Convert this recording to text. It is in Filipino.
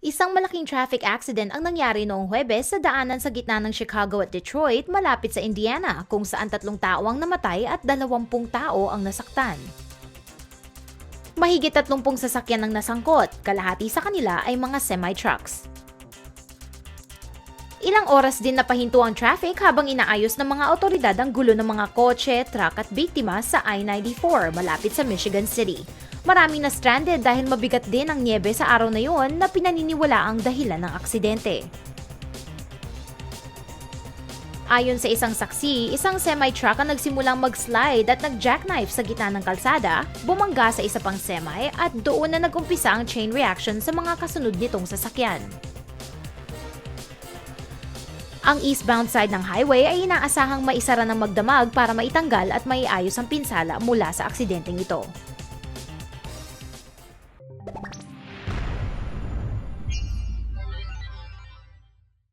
Isang malaking traffic accident ang nangyari noong Huwebes sa daanan sa gitna ng Chicago at Detroit malapit sa Indiana kung saan tatlong tao ang namatay at dalawampung tao ang nasaktan. Mahigit 30 sasakyan ang nasangkot, kalahati sa kanila ay mga semi-trucks. Ilang oras din napahinto ang traffic habang inaayos ng mga otoridad ang gulo ng mga kotse, truck at biktima sa I-94 malapit sa Michigan City. Marami na stranded dahil mabigat din ang niebe sa araw na yon na pinaniniwala ang dahilan ng aksidente. Ayon sa isang saksi, isang semi-truck ang nagsimulang mag-slide at nag-jackknife sa gitna ng kalsada, bumangga sa isa pang semi at doon na nagumpisa ang chain reaction sa mga kasunod nitong sasakyan. Ang eastbound side ng highway ay inaasahang maisara ng magdamag para maitanggal at maiayos ang pinsala mula sa aksidenteng ito.